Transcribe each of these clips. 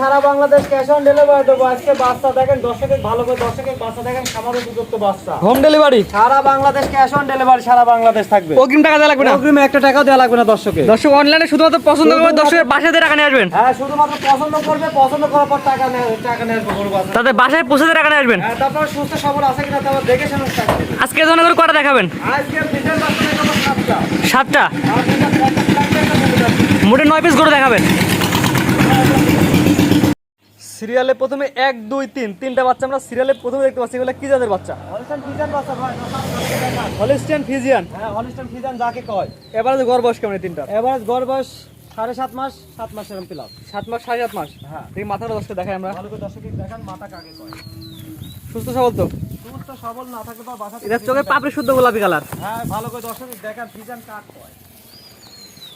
Sara Bangladesh cash on delivery দেবো। আজকে বাচ্চা দেখেন দর্শকের ভালো করে দর্শকের বাচ্চা দেখেন খামার উপযুক্ত বাচ্চা। হোম ডেলিভারি সারা বাংলাদেশ ক্যাশ অন ডেলিভারি সারা বাংলাদেশ থাকবে। অগ্রিম টাকা দেওয়া লাগবে না? অগ্রিমে একটা টাকাও দেওয়া লাগবে না দর্শকে দর্শক অনলাইনে শুধুমাত্র পছন্দ করবে দর্শকের বাসায় দিয়ে টাকা নিয়ে আসবেন। হ্যাঁ শুধুমাত্র পছন্দ করবে পছন্দ করার পর টাকা নেয় টাকা নেয় বাচ্চা। তাদের বাসায় পৌঁছে দিয়ে টাকা নিয়ে আসবেন। হ্যাঁ তারপর সুস্থ সবল আছে কিনা তারপর দেখে শুনে টাকা দেবে আজকে ধরনের করে কটা দেখাবেন? আজকে ফিটের বাচ্চা দেখাবো সাতটা। সাতটা। মোটে নয় পিস গরু দেখাবেন। সিরিয়ালে প্রথমে এক দুই তিন তিনটা বাচ্চা আমরা সিরিয়ালে প্রথমে দেখতে পাচ্ছি। এগুলো কি জাতের বাচ্চা? হলিস্টিয়ান ফিজিয়ান হ্যাঁ হলিস্টান ফিজান যাকে কয়। এবারে গড় বয়স কেমন তিনটা এভারেজ গড় বয়স সাড়ে সাত মাস সাত মাস এরকম প্লাস সাত মাস সাড়ে সাত মাস? হ্যাঁ। এই মাথাটা দশটা দেখাই আমরা। ভালো করে দর্শক দেখান মাথা কাকে কয়। সুস্থ সবল তো? সুস্থ সবল না থাকলে তো বাসা এদের চোখে পাপড়ি শুদ্ধ গোলাপি কালার। হ্যাঁ ভালো করে দর্শক দেখান ফিজান কাক কয়।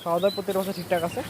খাওয়া দাওয়া প্রত্যেক বছর ঠিকঠাক আছে?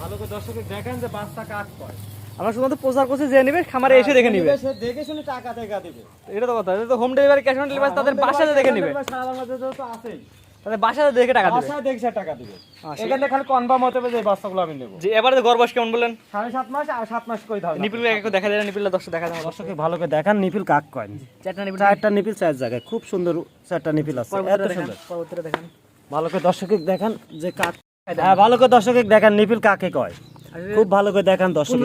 ভালো করে দর্শক দেখেন যে বাচ্চা কাক কয়। আমরা শুধুমাত্র প্রচার করছি যে নিবে খামারে এসে দেখে নিবে। সে দেখে শুনে টাকা দেখা দিবে। এটা তো কথা এটা তো home delivery cash on delivery তাদের বাসায় দেখে নিবে। সারা বাংলাদেশে তো আছেই। তাদের বাসায় দেখে টাকা দিবে। বাসায় দেখছে টাকা দিবে। এখানে খালি কনফার্ম হতে হবে যে বাচ্চাগুলো আমি নেব। যে এবারে বয়স কেমন সাড়ে সাত মাস আর সাত মাস করে ধরো নিপিল একটু দেখা যায় নিপিল দশটা দেখা যায় দর্শকে ভালো করে দেখান নিপিল কাক কয়? চারটা নিপিল। চারটা নিপিল চার জায়গায়। খুব সুন্দর চারটা নিপিল আছে এত সুন্দর। পরবর্তীটা দেখান। ভালো করে দর্শকে দেখান যে কাক হ্যাঁ ভালো করে দর্শকে দেখান নিপিল কাকে কয়? খুব ভালো করে দেখান দর্শক।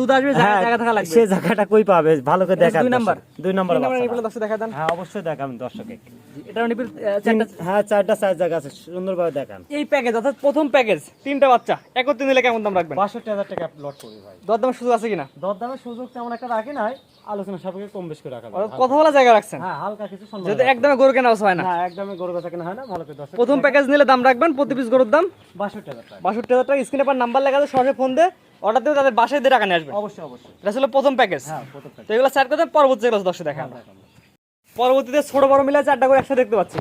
দুধ আসবে জায়গা হ্যাঁ থাকা লাগবে। সে জায়গাটা কই পাবে? ভালো করে দেখান দুই নাম্বার? দুই নম্বর দেখা দেন। হ্যাঁ অবশ্যই দেখাবেন দর্শকে চারটা হ্যাঁ চারটা চার জায়গা আছে সুন্দরভাবে দেখান। এই প্যাকেজ অর্থাৎ প্রথম প্যাকেজ তিনটা বাচ্চা নিলে কেমন দাম রাখবেন? বাষট্টি হাজার টাকা লট করি ভাই। দরদামের সুযোগ আছে কিনা? দরদামের সুযোগ তেমন একটা রাখি আলোচনা সাপেক্ষে কম বেশ করে রাখা। কথা বলা জায়গা রাখছেন? হ্যাঁ হালকা কিছু সম্মান যেহেতু একদমে গরু কেনা হয় না। না একদমই গরু বেচা কেনা হয় না ভালো করে দর্শক প্রথম প্যাকেজ নিলে দাম রাখবেন প্রতি পিস গরুর দাম? বাষট্টি হাজার টাকা। বাষট্টি হাজার টাকা স্ক্রিনে পর নাম্বার লেখা আছে সরাসরি ফোন দে অর্ডার দিয়ে তাদের বাসায় দিয়ে টাকা নিয়ে আসবে। অবশ্যই অবশ্যই। এটা ছিল প্রথম প্যাকেজ হ্যাঁ প্রথম প্যাকেজ তো এগুলো স্যার করতে পরবর্তী যেগুলো দশে দেখা পরবর্তীতে ছোট বড় মিলে চারটা করে একসাথে দেখতে পাচ্ছি।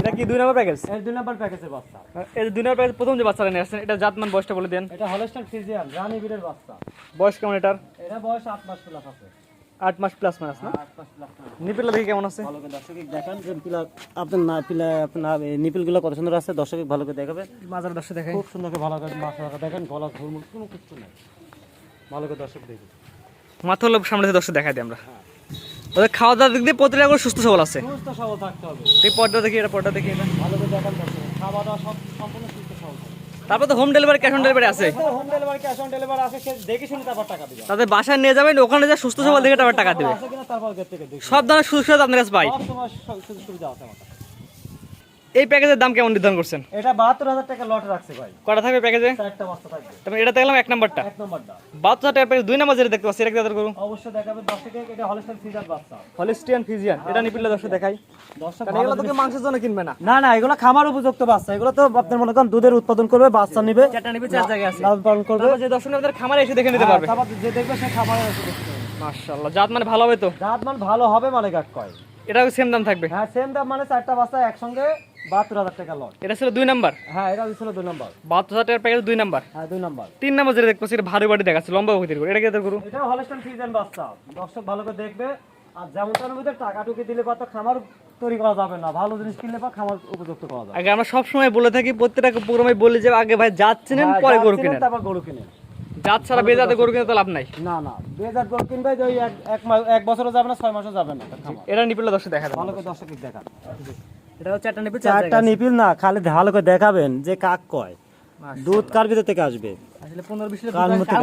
এটা কি দুই নম্বর প্যাকেজ এই দুই নাম্বার প্যাকেজের বাচ্চা। এই দুই নম্বর প্যাকেজ প্রথম যে বাচ্চাটা নিয়ে আসছেন এটা জাতমান বয়সটা বলে দেন। এটা হলস্টার ফিজিয়ান রানী বীরের বাচ্চা। বয়স কেমন এটার? এটা বয়স আট মাস প্লাস আছে। আট মাস প্লাস মাস না? আট মাস নিপিলা দেখি কেমন আছে? ভালো করে দর্শক দেখান যে পিলা আপনার না পিলা আপনার নিপিলগুলো কত সুন্দর আছে? দর্শক ভালো করে দেখাবে মাজার দশটা দেখাই। খুব সুন্দর ভালো করে রাখা দেখেন। গলা ধর্মুল কোনো কিছু নাই। ভালো করে দর্শক দেখুন। মাথা হলো সামনে দশটা দেখাই দিই আমরা। ওদের খাওয়া দাওয়ার দিক দিয়ে প্রতিটা করে সুস্থ সবল আছে। সুস্থ সবল থাকতে হবে। এই পর্দা দেখি এটা পর্দা দেখি এটা। ভালো করে দেখান দর্শক। খাওয়া দাওয়া সব সম্পূর্ণ তারপর তো home delivery cash on delivery আছে। Home delivery cash on delivery আছে সে দেখে শুনে তারপর টাকা দিবে। তাদের বাসায় নিয়ে যাবেন ওখানে যা সুস্থ সবল দেখে তারপর টাকা দেবে। সব ধরনের সুযোগ সুবিধা আপনার কাছে পাই। সব সুযোগ সুবিধা আছে আমার। এই প্যাকেজের দাম কেমন নির্ধারণ করছেন? এটা বাহাত্তর হাজার টাকা লট রাখছে ভাই। কটা থাকবে প্যাকেজে? চারটা বস্তা থাকবে। তারপর এটা দেখলাম এক নাম্বারটা। এক নম্বরটা। বাহাত্তর হাজার টাকার প্যাকেজ দুই নাম্বার যেটা দেখতে পাচ্ছি এটা কি করুন? অবশ্যই দেখাবে। দশ থেকে এটা হলস্টাইন ফিজার বাচ্চা। হলিস্টিয়ান ফিজিয়ান এটা নিপিলে দর্শক দেখাই দর্শক কারণ এগুলো তো কেউ মাংসের জন্য কিনবে না। না না এগুলো খামার উপযুক্ত বাচ্চা। এগুলো তো আপনার মনে করেন দুধের উৎপাদন করবে বাচ্চা নিবে চারটা নিপি চার জায়গায় আছে। লালন পালন করবে। যে দর্শক আপনাদের খামারে এসে দেখে নিতে পারবে। যে দেখবে সে খামারে এসে দেখতে। মাশাআল্লাহ জাত মানে ভালো হবে তো? জাত মানে ভালো হবে মালিক এক কয়? এটা সেম দাম থাকবে? হ্যাঁ সেম দাম মানে চারটা বাচ্চা একসঙ্গে বাহাত্তর হাজার টাকা লট এটা ছিল দুই নাম্বার? হ্যাঁ এটা ছিল দুই নম্বর। বাহাত্তর হাজার টাকার প্যাকেজ দুই নাম্বার? হ্যাঁ দুই নম্বর। তিন নাম্বার যেটা দেখতে এটা ভারী বাড়ি দেখাচ্ছে লম্বা প্রকৃতির করে। এটা কি তাদের এটা হলস্টাইন ফিজান বাচ্চা দর্শক ভালো করে দেখবে। আর যেমনটার মধ্যে টাকা টুকি দিলে তো খামার তৈরি করা যাবে না। ভালো জিনিস কিনলে খামার উপযুক্ত করা যাবে। আগে আমরা সব সময় বলে থাকি প্রত্যেকটা প্রোগ্রামে বলি যে আগে ভাই চিনেন হ্যাঁ, পরে গরু কিনেন। তারপর গরু কিনেন। জাত ছাড়া বেজাতে গরু কিনে তো লাভ নাই। না না বেজাত গরু কিনবে যে এক মাস এক বছরও যাবে না ছয় মাসও যাবে না। এটা নিপিলে দর্শক দেখা ভালো করে দর্শক দেখা এটা হচ্ছে চারটা নিপিল চারটা নিপিল না খালি ভালো করে দেখাবেন যে কাক কয়। দুধ কার ভিতর থেকে আসবে? আসলে পনেরো বিশ কার মধ্যে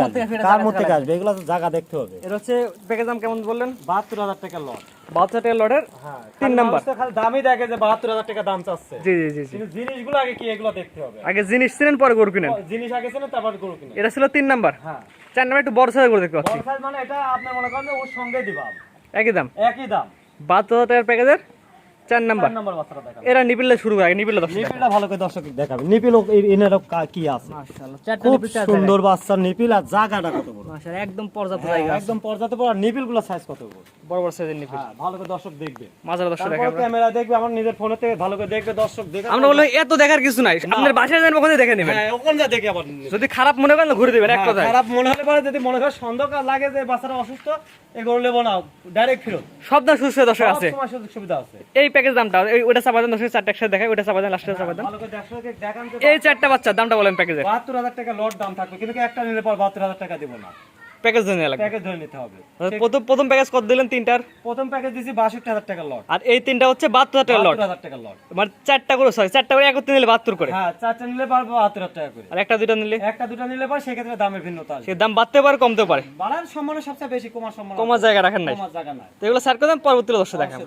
কার মধ্যে আসবে? এগুলো জায়গা দেখতে হবে। এটা হচ্ছে প্যাকেজ দাম কেমন বললেন? বাহাত্তর হাজার টাকা লট। বাহাত্তর টাকা লটের হ্যাঁ তিন নাম্বার। খালি দামই দেখে যে বাহাত্তর হাজার টাকা দাম চাচ্ছে। জি জি জি জি। কিন্তু জিনিসগুলো আগে কি এগুলো দেখতে হবে? আগে জিনিস চিনেন পরে গরু কিনেন? জিনিস আগে ছিল তারপর গরু কিনে এটা ছিল তিন নাম্বার। হ্যাঁ। চার নাম্বার একটু বড় সাইজ করে দেখতে পাচ্ছি। বড় size মানে এটা আপনি মনে করেন ওর সঙ্গে দিবা। একই দাম? একই টাকার প্যাকেজের চার নাম্বার। এরা নিপিলে শুরু করে আগে নিপিলে নিপিলটা ভালো করে দর্শক দেখাবেন নিপিল এনের কি আছে? খুব সুন্দর বাচ্চার নিপিল আর জায়গাটা কত বড়? একদম পর্যাপ্ত হ্যাঁ, জায়গা একদম পর্যাপ্ত বড়। নিপিলগুলো সাইজ কত বড়? বড় বড় সাইজের নিপিল। হ্যাঁ ভালো করে দর্শক দেখবে। মাঝার দশটা তারপর দেখা আমরা। ক্যামেরা দেখবে আমার নিজের ফোনে থেকে ভালো করে দেখবে দর্শক দেখে আমরা বললাম এত দেখার কিছু নাই। আপনার বাসায় যান ওখানে দেখে নেবেন। হ্যাঁ ওখানে যা দেখে আবার যদি খারাপ মনে করেন ঘুরে দেবেন এক হ্যাঁ, কথায়। খারাপ মনে হলে পরে যদি মনে হয় সন্দেহ লাগে যে বাচ্চাটা অসুস্থ এগুলো নেব না ডাইরেক্ট ফেরত। সব দাম সুস্থ দর্শক আছে। সব সুবিধা আছে। এই প্যাকেজ দামটা ওটা চাপা দেন দর্শক চারটা একসাথে দেখায় ওটা চাপা দেন লাস্টে চাপা দেন ভালো করে দেখো যে দেখান যে এই চারটা বাচ্চা দামটা বলেন প্যাকেজের বাহাত্তর হাজার টাকা লট দাম থাকবে কিন্তু একটা নিলে পর বাহাত্তর হাজার টাকা দিব না? প্যাকেজ ধরে নেওয়া লাগবে। প্যাকেজ ধরে নিতে হবে। প্রথম প্রথম প্যাকেজ কত দিলেন তিনটার? প্রথম প্যাকেজ দিছি বাষট্টি হাজার টাকা লট আর এই তিনটা হচ্ছে বাহাত্তর হাজার টাকা লট বাহাত্তর হাজার টাকা লট মানে চারটা করে সরি চারটা করে একত্রে নিলে বাহাত্তর করে। হ্যাঁ চারটা নিলে পারব বাহাত্তর হাজার টাকা করে। আর একটা দুইটা নিলে? একটা দুটো নিলে পর সেক্ষেত্রে দামের ভিন্নতা সে দাম বাড়তে পারে কমতে পারে। বাড়ার সম্মানে সবচেয়ে বেশি কমার সম্মান কমার জায়গা রাখেন নাই। কমার জায়গা নাই। তো এগুলো স্যার করে দেন পরবর্তী দর্শক দেখান।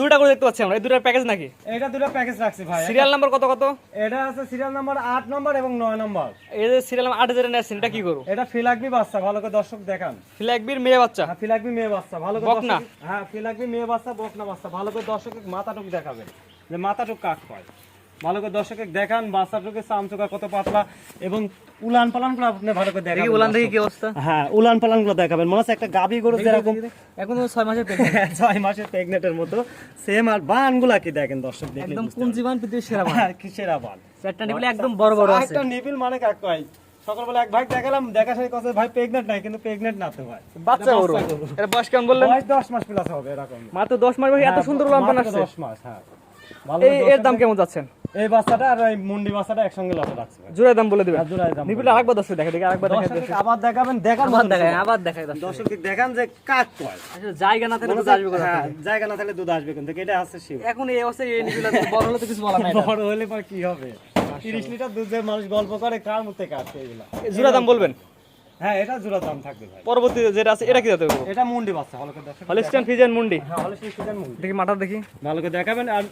দুইটা করে দেখতে পাচ্ছি আমরা। এই দুটার প্যাকেজ নাকি? এটা দুটো প্যাকেজ রাখছি ভাই। সিরিয়াল নাম্বার কত কত? এটা আছে সিরিয়াল নাম্বার আট নম্বর এবং নয় নম্বর এই যে সিরিয়াল নাম্বার যেটা এটা কি করব এটা ফিলাকবি বাচ্চা ভালো করে দর্শক দেখান। ফিলাকবির মেয়ে বাচ্চা? হ্যাঁ ফিলাকবি মেয়ে বাচ্চা ভালো করে বকনা? হ্যাঁ ফিলাকবি মেয়ে বাচ্চা বকনা বাচ্চা ভালো করে দর্শক মাথাটুক দেখাবেন। যে মাথাটুক কাক পায় ভালো করে দর্শকে দেখান বাচ্চাটুকে চামচুকা কত পাতলা এবং উলান পালানগুলো আপনি ভালো করে দেখাবেন উলান দেখি কি অবস্থা? হ্যাঁ উলান পালানগুলো দেখাবেন। মনে হচ্ছে একটা গাভী গরু যেরকম এখন ছয় মাসের ছয় মাসের প্রেগনেন্টের মতো। সেম আর বানগুলা কি দেখেন দর্শক দেখলে একদম বুঝতে পুঞ্জিবান পৃথিবীর সেরা পারবেন। হ্যাঁ, কিসের আবার চারটা নিবলে একদম বড় বড় আছে। একটা নিবিল মানে কাক কয়? সকালবেলা এক ভাই দেখালাম দেখা সেই কথা ভাই প্রেগনেন্ট নাই কিন্তু প্রেগনেন্ট না তো ভাই। বাচ্চা গরু। এর বয়স কেমন বললেন? বয়স দশ মাস প্লাস হবে এরকম। মাত্র দশ মাস বয়সে এত সুন্দর উলান পান মাত্র আসছে। দশ মাস হ্যাঁ। এর দাম কেমন যাচ্ছেন? এই বাচ্চাটা আর এই মুন্ডি বাচ্চাটা একসঙ্গে লটে রাখছে। জোড়ার দাম বলে দিবেন। জোড়ায় দাম নিবিলে আরেকবার দর্শক দেখে দেখে আরেকবার দেখে আবার দেখাবেন দেখার আবার দেখায় আবার দেখায় দর্শক। দেখান যে কাক কয়? আসলে জায়গা না থাকলে তো আসবে কোথা হ্যাঁ, জায়গা না থাকলে দুধ আসবে কিন্তু এটা আছে শিব এখন এই অবস্থায় এই নিবিলে বড় হলে তো কিছু বলা নাই বড় হলে পর কি হবে? তিরিশ লিটার দুধের মানুষ গল্প করে কার মধ্যে কাটছে এগুলা? জোড়া দাম বলবেন? হ্যাঁ এটা জোড়া দাম থাকবে ভাই। পরবর্তী যেটা আছে এটা কি যাতে এটা মুন্ডি বাচ্চা দর্শক। হলিস্টান ফিজিয়ান মুন্ডি। হ্যাঁ মুন্ডি। দেখি মাথা দেখি। ভালো করে দেখাবেন আর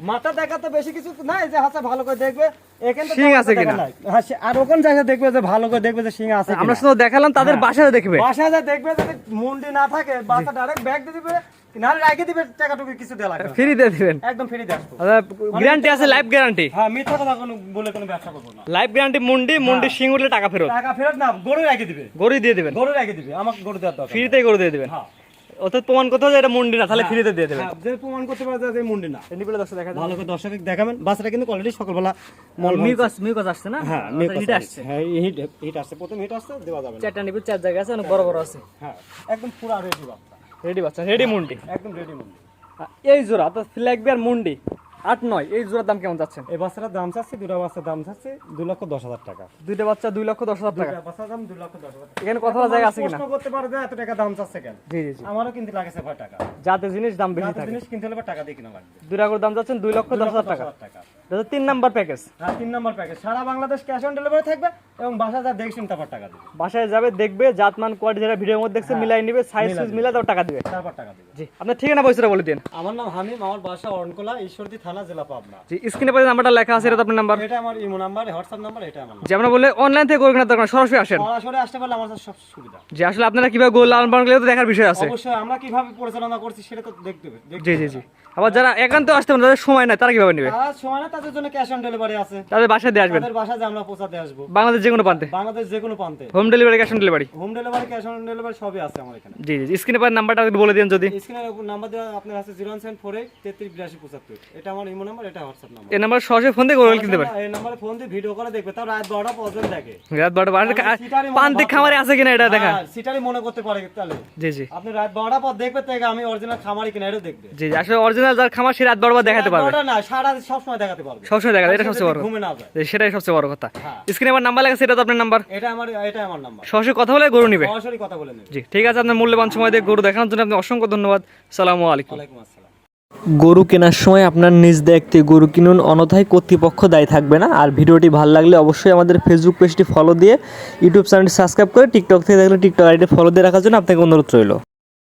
মাথা বেশি কিছু নাই যে হাসা ভালো করে দেখবে। শিং আছে কিনা? নাই। হ্যাঁ, সে- আর ওখান জায়গায় দেখবে যে ভালো করে দেখবে যে শিং আছে আমরা শুধু দেখালাম তাদের বাসায় দেখবে। বাসা দেখবে যদি মুন্ডি না থাকে বাসা ডাইরেক্ট ব্যাগ দিয়ে দিবে নাহলে রেখে দিবে টাকাটুকু কিছু দেওয়া লাগবে ফ্রি দিয়ে দিবেন। একদম ফ্রি দিয়ে আসব। গ্যারান্টি আছে লাইফ গ্যারান্টি হ্যাঁ মিথ্যা কথা কোনো বলে কোনো ব্যবসা করব না। লাইফ গ্যারান্টি মুন্ডি মুন্ডি শিং উঠলে টাকা ফেরত। টাকা ফেরত না গরু রেখে দিবে। গরু দিয়ে দিবেন। গরু রেখে দিবে আমাকে গরু দেওয়ার দরকার নেই। গরু দিয়ে দিবেন। হ্যাঁ। অর্থাৎ প্রমাণ করতে হবে যে এটা মুন্ডি না তাহলে ফ্রিতে দিয়ে দেবেন। হ্যাঁ, যে প্রমাণ করতে পারে যে মুন্ডি না। নিবিলে দর্শক দেখা ভালো করে দর্শক দেখাবেন। বাসটা কিন্তু অলরেডি সকালবেলা মল। মিউকাস মিউকাস আসছে না? হ্যাঁ হিট আসছে। হ্যাঁ হিট হিট আসছে। প্রথম হিট আসছে দেওয়া যাবে চারটা নিবি চার জায়গা আছে অনেক বড় বড় আছে। হ্যাঁ একদম পুরো রেডি বাচ্চা। রেডি বাচ্চা রেডি মুন্ডি। একদম রেডি মুন্ডি। এই জোড়া তো ফ্ল্যাগবি আর মুন্ডি। আট নয় এই জোড়ার দাম কেমন যাচ্ছে? এই বাচ্চাটার দাম চাচ্ছে দুটো বাচ্চার দাম চাচ্ছে দু লক্ষ দশ হাজার টাকা। দুইটা বাচ্চা দুই লক্ষ দশ হাজার টাকা। বাচ্চার দাম দু লক্ষ দশ হাজার এখানে কথা জায়গা আছে কিনা? করতে পারে যে এত টাকা দাম চাচ্ছে কেন? জি জি আমারও কিন্তু লাগেছে ভাই টাকা। যাতে জিনিস দাম বেশি থাকে। জিনিস কিনতে হলে টাকা দিয়ে কিনা লাগবে। দুই লাখের দাম চাচ্ছেন দুই লক্ষ দশ হাজার টাকা। তিন নাম্বার প্যাকেজ হ্যাঁ তিন নম্বর প্যাকেজ সারা বাংলাদেশ ক্যাশ অন ডেলিভারি থাকবে এবং বাসা যা দেখছেন তারপর টাকা দেবে। বাসায় যাবে দেখবে জাতমান কোয়ালিটি যেটা ভিডিওর মধ্যে দেখছে মিলাই নিবে সাইজ সুইজ মিলাই তারপর টাকা দিবে। তারপর টাকা দেবে। জি আপনার ঠিকানা পয়সাটা বলে দিন। আমার নাম হামিম আমার বাসা অরণকোলা ঈশ্বরদী থানা জেলা পাবনা। জি স্ক্রিনে পয়সা নাম্বারটা লেখা আছে এটা আপনার নাম্বার এটা আমার ইমো নাম্বার হোয়াটসঅ্যাপ নাম্বার এটা আমার যে আমরা বলে অনলাইন থেকে গরু কেনার দরকার নেই, সরাসরি আসেন। সরাসরি আসতে পারলে আমার সব সুবিধা। যে আসলে আপনারা কীভাবে গোল লালন পালন তো দেখার বিষয় আছে। অবশ্যই আমরা কীভাবে পরিচালনা করছি সেটা তো দেখতে হবে। জি জি জি। আবার যারা একান্ত আসতে তাদের সময় নাই তারা কীভাবে নেবে? সময় না তাদের জন্য ক্যাশ অন ডেলিভারি আছে। তাদের বাসায় দিয়ে আসবেন। তাদের বাসায় যে আমরা পৌঁছাতে আসব। বাংলাদেশ যে কোনো প্রান্তে। বাংলাদেশ যে কোনো প্রান্তে। Home delivery cash on delivery home delivery cash on delivery সবই আছে আমার এখানে। জি জি স্ক্রিনে পাওয়ার নাম্বারটা একটু বলে দিন যদি। স্ক্রিনের উপর নাম্বার দেওয়া আপনার আছে এটা আমার ইমো নাম্বার এটা হোয়াটসঅ্যাপ নাম্বার এই নাম্বার সরাসরি ফোন দিয়ে কিনতে এই নাম্বারে ফোন দিয়ে ভিডিও করে দেখবে তাও রাত বারোটা পর্যন্ত দেখে। রাত বারোটা বারোটা সিটারি মনে পান্তিক ভাবতে খামারে আছে কিনা এটা দেখা। হ্যাঁ, সিটারই মনে করতে পারে তাহলে। জি জি। আপনি রাত বারোটা পর দেখবে আমি অরিজিনাল খামারি কিনা এটাও দেখবে। জি জি। আসলে অরিজিনাল যার খামার সে রাত বারোবার দেখাতে পারবে। না সারা সবসময় দেখাতে পারবে। সবসময় দেখা যায়, এটা সবচেয়ে বড় সেটাই সবচেয়ে বড় কথা। হ্যাঁ। স্ক্রিনে আমার নাম্বার লেখা সেটা তো আপনার নাম্বার এটা আমার এটা আমার নাম্বার সরাসরি কথা বলে গরু নিবে? সরাসরি কথা বলে নেবে। জি ঠিক আছে আপনার মূল্যবান সময় দিয়ে গরু দেখানোর জন্য আপনি অসংখ্য ধন্যবাদ। সালামু আলাইকুম। ওয়ালাইকুম আসসালাম। গরু কেনার সময় আপনার নিজ দায়িত্বে গরু কিনুন অনথায় কর্তৃপক্ষ দায়ী থাকবে না। আর ভিডিওটি ভালো লাগলে অবশ্যই আমাদের ফেসবুক পেজটি ফলো দিয়ে ইউটিউব চ্যানেলটি সাবস্ক্রাইব করে টিকটক থেকে দেখলে টিকটক আইডি ফলো দিয়ে রাখার জন্য আপনাকে অনুরোধ রইল।